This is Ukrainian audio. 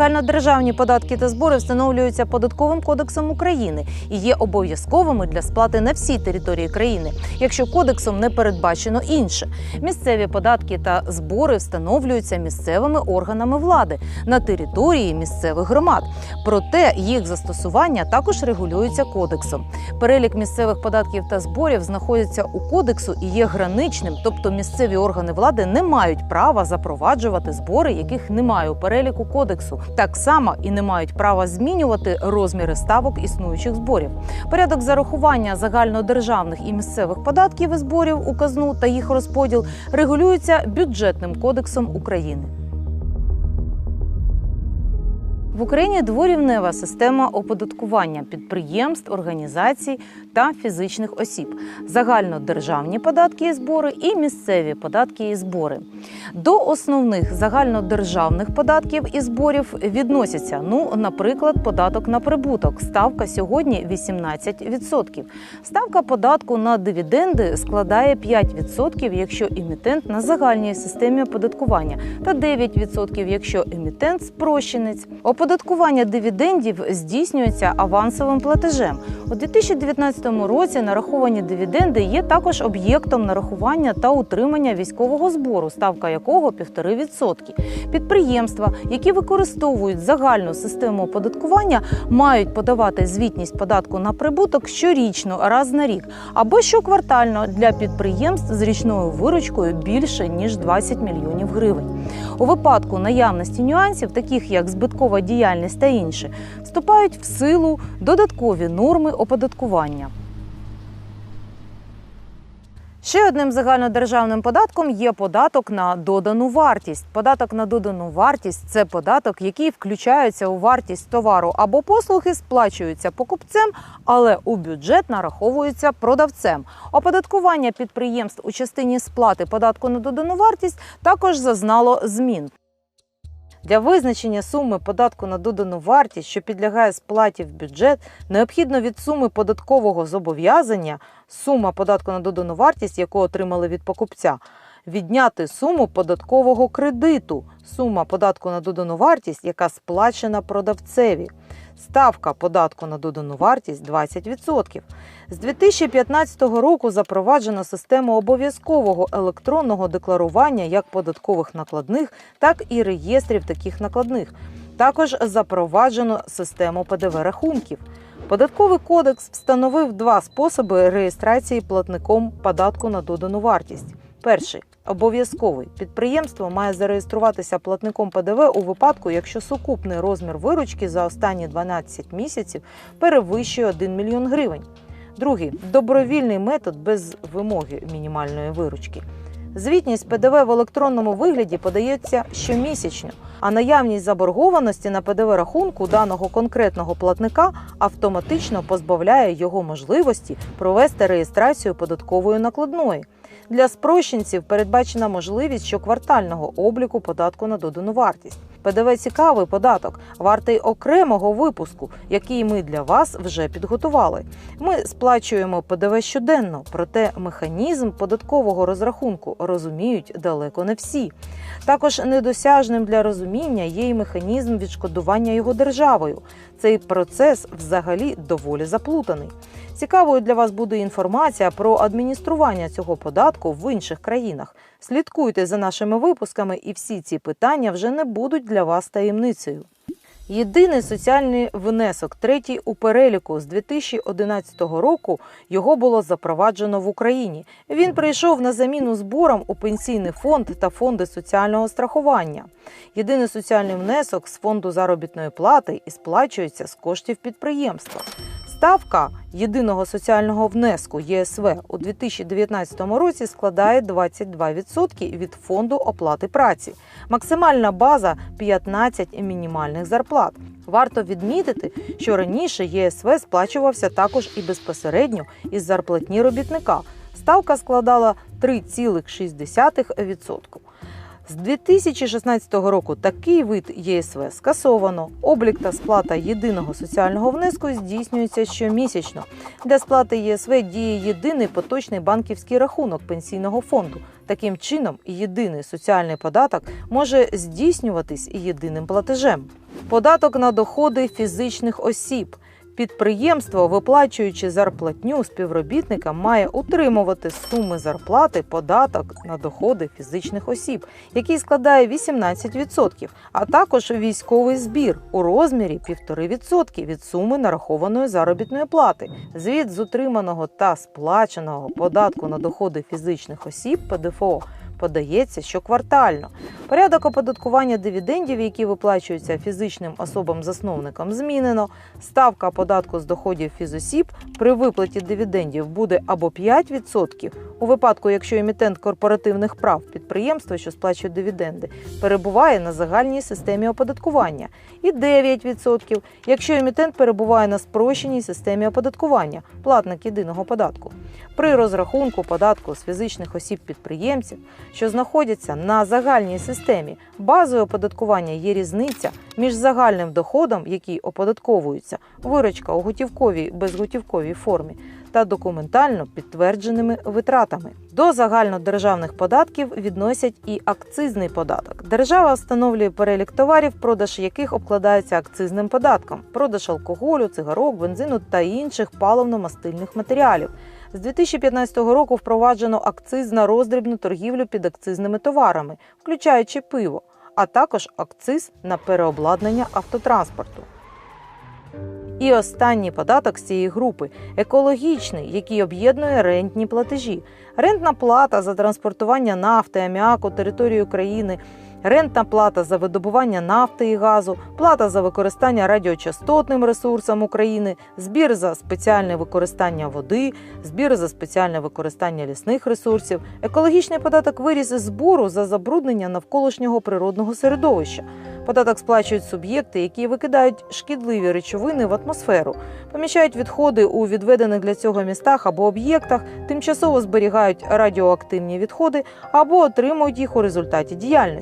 Загальнодержавні податки та збори встановлюються податковим кодексом України і є обов'язковими для сплати на всій території країни, якщо кодексом не передбачено інше. Місцеві податки та збори встановлюються місцевими органами влади на території місцевих громад. Проте їх застосування також регулюється кодексом. Перелік місцевих податків та зборів знаходиться у кодексу і є граничним, тобто місцеві органи влади не мають права запроваджувати збори, яких немає у переліку кодексу. Так само і не мають права змінювати розміри ставок існуючих зборів. Порядок зарахування загальнодержавних і місцевих податків і зборів у казну та їх розподіл регулюється бюджетним кодексом України. В Україні дворівнева система оподаткування підприємств, організацій та фізичних осіб, загальнодержавні податки і збори і місцеві податки і збори. До основних загальнодержавних податків і зборів відносяться, ну, наприклад, податок на прибуток. Ставка сьогодні 18%. Ставка податку на дивіденди складає 5%, якщо емітент на загальній системі оподаткування, та 9%, якщо емітент спрощенець. Оподаткування дивідендів здійснюється авансовим платежем. У 2019 році нараховані дивіденди є також об'єктом нарахування та утримання військового збору, ставка якого 1,5%. Підприємства, які використовують загальну систему оподаткування, мають подавати звітність податку на прибуток щорічно, раз на рік, або щоквартально для підприємств з річною виручкою більше ніж 20 мільйонів гривень. У випадку наявності нюансів, таких як збиткова діяльність та інше, вступають в силу додаткові норми оподаткування. Ще одним загальнодержавним податком є податок на додану вартість. Податок на додану вартість це податок, який включається у вартість товару або послуги, сплачується покупцем, але у бюджет нараховується продавцем. Оподаткування підприємств у частині сплати податку на додану вартість також зазнало змін. Для визначення суми податку на додану вартість, що підлягає сплаті в бюджет, необхідно від суми податкового зобов'язання, сума податку на додану вартість, яку отримали від покупця, відняти суму податкового кредиту, сума податку на додану вартість, яка сплачена продавцеві. Ставка податку на додану вартість 20%. З 2015 року запроваджено систему обов'язкового електронного декларування як податкових накладних, так і реєстрів таких накладних. Також запроваджено систему ПДВ рахунків. Податковий кодекс встановив два способи реєстрації платником податку на додану вартість. Перший обов'язковий підприємство має зареєструватися платником ПДВ у випадку, якщо сукупний розмір виручки за останні 12 місяців перевищує 1 мільйон гривень. Другий добровільний метод без вимоги мінімальної виручки. Звітність ПДВ в електронному вигляді подається щомісячно, а наявність заборгованості на ПДВ рахунку даного конкретного платника автоматично позбавляє його можливості провести реєстрацію податкової накладної. Для спрощенців передбачена можливість щоквартального обліку податку на додану вартість. ПДВ цікавий податок, вартий окремого випуску, який ми для вас вже підготували. Ми сплачуємо ПДВ щоденно, проте механізм податкового розрахунку розуміють далеко не всі. Також недосяжним для розуміння є й механізм відшкодування його державою. Цей процес взагалі доволі заплутаний. Цікавою для вас буде інформація про адміністрування цього податку в інших країнах. Слідкуйте за нашими випусками, і всі ці питання вже не будуть для вас таємницею. Єдиний соціальний внесок, третій у переліку з 2011 року, його було запроваджено в Україні. Він прийшов на заміну зборам у пенсійний фонд та фонди соціального страхування. Єдиний соціальний внесок з фонду заробітної плати і сплачується з коштів підприємства. Ставка єдиного соціального внеску ЄСВ у 2019 році складає 22% від фонду оплати праці. Максимальна база 15 мінімальних зарплат. Варто відмітити, що раніше ЄСВ сплачувався також і безпосередньо із зарплатні робітника. Ставка складала 3,6%. З 2016 року такий вид ЄСВ скасовано. Облік та сплата єдиного соціального внеску здійснюється щомісячно. Для сплати ЄСВ діє єдиний поточний банківський рахунок пенсійного фонду. Таким чином, єдиний соціальний податок може здійснюватись єдиним платежем. Податок на доходи фізичних осіб. Підприємство, виплачуючи зарплатню співробітникам, має утримувати суми зарплати податок на доходи фізичних осіб, який складає 18%, а також військовий збір у розмірі 1,5% від суми нарахованої заробітної плати. Звіт з утриманого та сплаченого податку на доходи фізичних осіб ПДФО подається щоквартально. Порядок оподаткування дивідендів, які виплачуються фізичним особам-засновникам, змінено. Ставка податку з доходів фізосіб при виплаті дивідендів буде або 5%, у випадку, якщо емітент корпоративних прав підприємства, що сплачує дивіденди, перебуває на загальній системі оподаткування, і 9%, якщо емітент перебуває на спрощеній системі оподаткування, платник єдиного податку. При розрахунку податку з фізичних осіб підприємців, що знаходяться на загальній системі, базою оподаткування є різниця між загальним доходом, який оподатковується, виручка у готівковій безготівковій формі, та документально підтвердженими витратами. До загальнодержавних податків відносять і акцизний податок. Держава встановлює перелік товарів, продаж яких обкладається акцизним податком, продаж алкоголю, цигарок, бензину та інших паливно-мастильних матеріалів. З 2015 року впроваджено акциз на роздрібну торгівлю під акцизними товарами, включаючи пиво, а також акциз на переобладнання автотранспорту. І останній податок з цієї групи екологічний, який об'єднує рентні платежі. Рентна плата за транспортування нафти, аміаку територією країни, рентна плата за видобування нафти і газу, плата за використання радіочастотним ресурсом України, збір за спеціальне використання води, збір за спеціальне використання лісних ресурсів, екологічний податок виріс із збору за забруднення навколишнього природного середовища. Податок сплачують суб'єкти, які викидають шкідливі речовини в атмосферу, поміщають відходи у відведених для цього містах або об'єктах, тимчасово зберігають радіоактивні відходи або отримують їх у результаті діяльності.